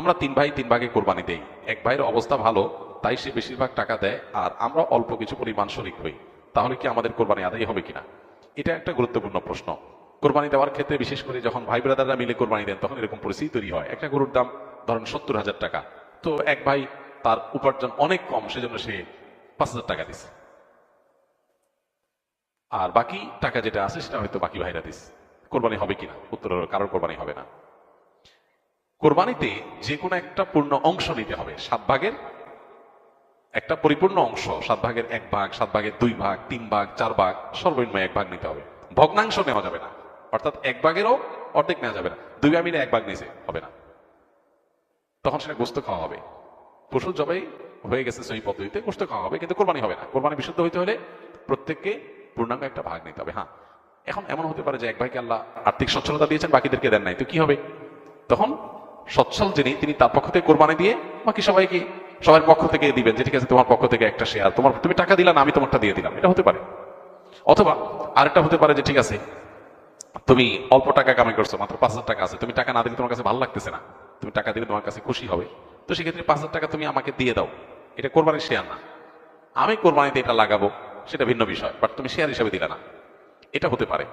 আমরা তিন ভাই তিন ভাগে কোরবানি দেই। এক ভাইয়ের অবস্থা ভালো, তাই সে বেশিরভাগ টাকা দেয়, আর আমরা অল্প কিছু পরিমাণ শরিক হই। তাহলে কি আমাদের কোরবানি আদায় হবে কিনা? এটা একটা গুরুত্বপূর্ণ প্রশ্ন। কোরবানি দেওয়ার ক্ষেত্রে বিশেষ করে যখন ভাই ব্রাদাররা মিলে কোরবানি দেন, তখন এরকম পরিস্থিতি তৈরি হয়। একটা গরুর দাম ধরেন সত্তর হাজার টাকা। তো এক ভাই তার উপার্জন অনেক কম, সেজন্য সে পাঁচ হাজার টাকা দিছে। আর বাকি টাকা যেটা আছে, সেটা হয়তো বাকি ভাইরা দিস কোরবানি হবে কিনা? উত্তর কারোর কোরবানি হবে না। কোরবানিতে যে কোনো একটা পূর্ণ অংশ নিতে হবে। সাত ভাগের একটা পরিপূর্ণ অংশ, সাত ভাগের এক ভাগ, সাত ভাগের দুই ভাগ, তিন ভাগ, চার ভাগ, সর্বনিম্ন এক ভাগ নিতে হবে। ভগ্নাংশ নেওয়া যাবে না। অর্থাৎ এক ভাগেরও অর্ধেক নেওয়া যাবে না। দুই মিলে এক ভাগ নিয়েছে হবে না। তখন সেটা গোস্ত খাওয়া হবে। পশু জবাই হয়ে গেছে সেই পদ্ধতিতে, গোস্ত খাওয়া হবে, কিন্তু কোরবানি হবে না। কোরবানি বিশুদ্ধ হইতে হলে প্রত্যেককে পূর্ণাঙ্গ একটা ভাগ নিতে হবে হ্যাঁ। এখন এমন হতে পারে যে এক ভাইকে আল্লাহ আর্থিক সচ্ছলতা দিয়েছেন, বাকিদেরকে দেন নাই, তো কি হবে? তখন সচ্ছল যিনি, তিনি তার পক্ষ থেকে কোরবানি দিয়ে বাকি সবাইকে সবার পক্ষ থেকে দিবেন যে, ঠিক আছে, তোমার পক্ষ থেকে একটা শেয়ার তোমার, তুমি টাকা দিলা না, আমি তোমারটা দিয়ে দিলাম। এটা হতে পারে। অথবা আরেকটা হতে পারে যে, ঠিক আছে, তুমি অল্প টাকা কামাই করছ, মাত্র পাঁচ হাজার টাকা আছে, তুমি টাকা না দিলে তোমার কাছে ভালো লাগতেছে না। তুমি টাকা দিলে তোমার কাছে খুশি হবে। তো সেক্ষেত্রে পাঁচ হাজার টাকা তুমি আমাকে দিয়ে দাও। এটা কোরবানির শেয়ার না। আমি কোরবানিতে এটা লাগাবো, সেটা ভিন্ন বিষয় বাট তুমি শেয়ার হিসাবে দিলে না। এটা হতে পারে।